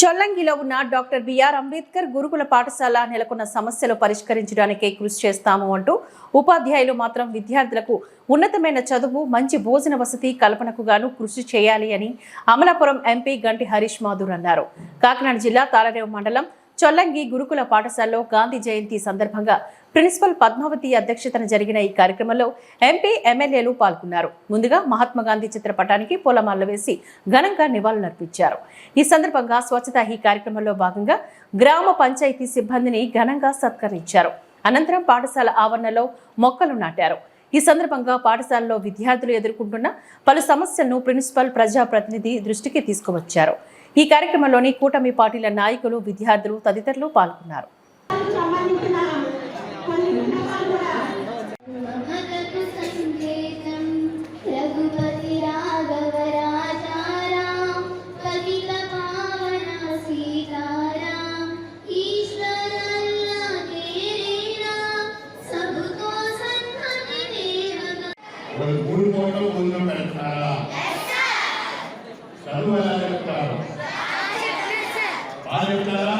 చొల్లంగిలో ఉన్న doctor BR Ambedkar గురుకుల పాఠశాల నెలకొన్న సమస్యలు పరిష్కరించడానికే కృషి చేస్తాము అంటూ ఉపాధ్యాయులు మాత్రం విద్యార్థులకు ఉన్నతమైన చదువు మంచి భోజన వసతి కల్పనకు గాను కృషి చేయాలి అని అమలాపురం ఎంపీ గంటి హరీష్ మాధుర్ అన్నారు. కాకినాడ జిల్లా తాళరేవు మండలం చొల్లంగి గురుకుల పాఠశాలలో గాంధీ జయంతి సందర్భంగా ప్రిన్సిపల్ పద్మావతి అధ్యక్షతన జరిగిన ఈ కార్యక్రమంలో ఎంపీ ఎమ్మెల్యేలు పాల్గొన్నారు. ముందుగా మహాత్మా గాంధీ చిత్రపటానికి పూలమాలలు వేసి ఘనంగా నివాళులర్పించారు ఈ సందర్భంగా స్వచ్ఛత ఈ కార్యక్రమంలో భాగంగా గ్రామ పంచాయతీ సిబ్బందిని ఘనంగా సత్కరించారు. అనంతరం పాఠశాల ఆవరణలో మొక్కలు నాటారు. ఈ సందర్భంగా పాఠశాలలో విద్యార్థులు ఎదుర్కొంటున్న పలు సమస్యలను ప్రిన్సిపల్ ప్రజాప్రతినిధి దృష్టికి తీసుకువచ్చారు. ఈ కార్యక్రమంలోని కూటమి పార్టీల నాయకులు విద్యార్థులు తదితరులు పాల్గొన్నారు. మూడు సంకేతం రఘుపతి చెప్తారు. బాగా చెప్తారా?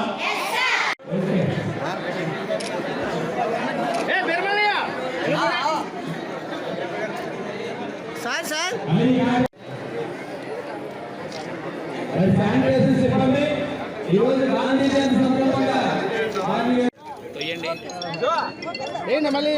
Sir sir. ఇవ్వండి ఈరోజు గాంధీ జయంతి సందర్భంగా మళ్ళీ